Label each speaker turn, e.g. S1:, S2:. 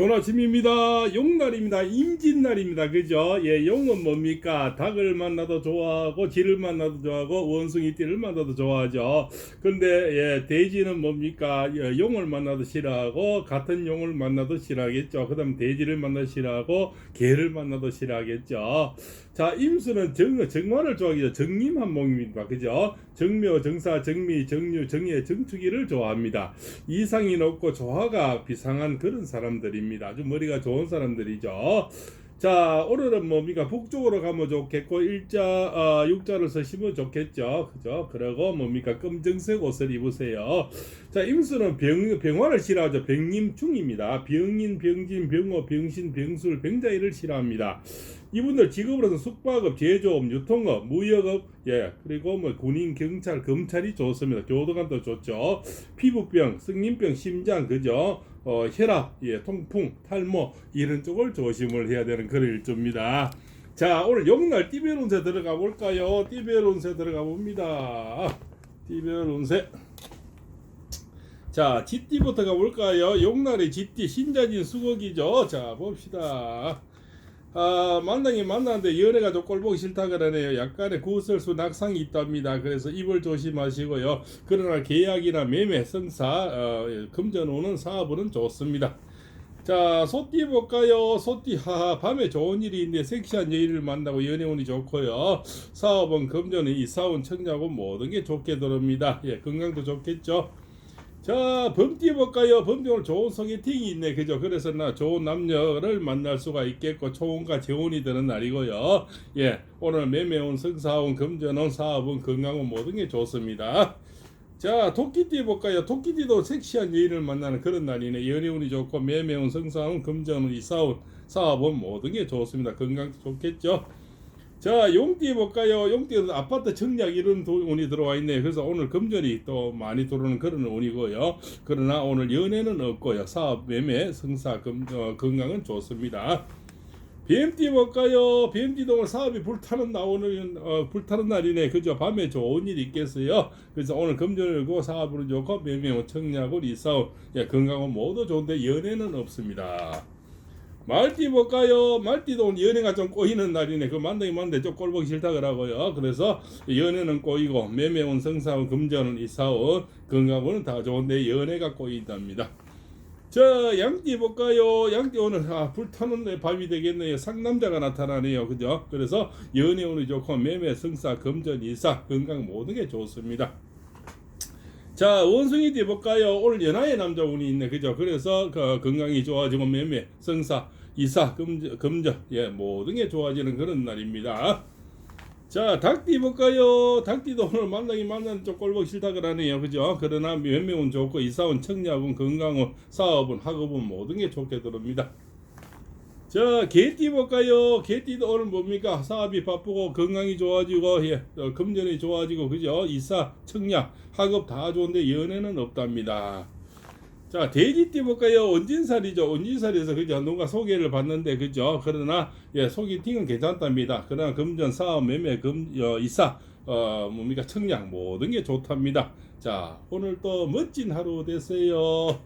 S1: 전화침입니다. 용날입니다. 임진날입니다. 그죠? 예, 용은 뭡니까? 닭을 만나도 좋아하고, 쥐를 만나도 좋아하고, 원숭이 띠를 만나도 좋아하죠. 근데, 예, 돼지는 뭡니까? 예, 용을 만나도 싫어하고, 같은 용을 만나도 싫어하겠죠. 그 다음 돼지를 만나도 싫어하고, 개를 만나도 싫어하겠죠. 자, 임수는 정, 정화를 좋아하겠죠. 정림한몽입니다. 그죠? 정묘, 정사, 정미, 정류, 정예, 정축이를 좋아합니다. 이상이 높고 조화가 비상한 그런 사람들입니다. 아주 머리가 좋은 사람들이죠. 자, 오늘은 뭡니까? 북쪽으로 가면 좋겠고, 일자, 어, 육자를 쓰시면 좋겠죠. 그죠? 그리고 뭡니까? 검정색 옷을 입으세요. 자, 임수는 병, 병화를 싫어하죠. 병림중입니다. 병인, 병진, 병호, 병신, 병술, 병자이를 싫어합니다. 이분들 직업으로서 숙박업, 제조업, 유통업, 무역업, 예, 그리고 뭐 군인, 경찰, 검찰이 좋습니다. 교도관도 좋죠. 피부병, 승인병, 심장, 그죠? 어, 혈압, 예, 통풍, 탈모 이런 쪽을 조심을 해야 되는 그런 일조입니다. 자, 오늘 용날 띠별 운세 들어가 볼까요? 띠별 운세 들어가 봅니다. 띠별 운세. 자, 쥐띠부터 가볼까요? 용날의 쥐띠 신자진 수국이죠. 자, 봅시다. 아, 만나긴 만나는데 연애가 좀 꼴보기 싫다 그러네요. 약간의 구설수 낙상이 있답니다. 그래서 입을 조심하시고요. 그러나 계약이나 매매, 성사, 어, 예, 금전 오는 사업은 좋습니다. 자, 소띠 볼까요? 소띠 하하 밤에 좋은 일이 있는데 섹시한 여인을 만나고 연애운이 좋고요. 사업은 금전은 이사운 청자고 모든 게 좋게 들어옵니다. 예, 건강도 좋겠죠. 자, 범띠 볼까요? 범띠 오늘 좋은 소개팅이 있네. 그죠? 그래서 나 좋은 남녀를 만날 수가 있겠고, 초운과 재운이 되는 날이고요. 예, 오늘 매매운, 성사운, 금전운, 사업은 건강은 모든 게 좋습니다. 자, 토끼띠 볼까요? 토끼띠도 섹시한 여인을 만나는 그런 날이네. 연애운이 좋고, 매매운, 성사운, 금전운, 이사운, 사업은 모든 게 좋습니다. 건강도 좋겠죠? 자, 용띠 볼까요? 용띠는 아파트 청약 이런 도- 운이 들어와 있네요. 그래서 오늘 금전이 또 많이 들어오는 그런 운이고요. 그러나 오늘 연애는 없고요. 사업, 매매, 성사, 금, 어, 건강은 좋습니다. BMT 볼까요? BMT도 오늘 사업이 불타는 나오는 어, 불타는 날이네. 그죠? 밤에 좋은 일이 있겠어요. 그래서 오늘 금전을고 사업으로 좋고 매매, 청약은 이사업, 예, 건강은 모두 좋은데 연애는 없습니다. 말띠 볼까요? 말띠도 연애가 좀 꼬이는 날이네. 그 만나기 만데 좀 꼴보기 싫다 그러고요. 그래서 연애는 꼬이고 매매운 성사운 금전은 이사운 건강은 다 좋은데 연애가 꼬인답니다. 자 양띠 볼까요? 양띠 오늘 아, 불타는 내 밤이 되겠네요. 상남자가 나타나네요. 그죠? 그래서 연애 운이 좋고 매매 성사 금전 이사 건강 모든 게 좋습니다. 자 원숭이 띠 볼까요? 오늘 연하의 남자 운이 있네 그죠? 그래서 그 건강이 좋아지고 매매 성사 이사 금전, 금전 예 모든 게 좋아지는 그런 날입니다. 자 닭띠 볼까요? 닭띠도 오늘 만나기 만나는 좀 꼴보기 싫다 그러네요 그죠? 그러나 매매운 좋고 이사운 청약운 건강운 사업은 학업은 모든 게 좋게 들어옵니다. 자, 개띠 볼까요? 개띠도 오늘 뭡니까? 사업이 바쁘고 건강이 좋아지고 예, 어, 금전이 좋아지고 그죠? 이사, 청약, 학업 다 좋은데 연애는 없답니다. 자, 돼지띠 볼까요? 원진살이죠. 원진살에서 그죠? 누가 소개를 받는데 그죠? 그러나 예, 소개팅은 괜찮답니다. 그러나 금전, 사업, 매매, 금, 어, 이사, 어, 뭡니까? 청약 모든 게 좋답니다. 자, 오늘 또 멋진 하루 되세요.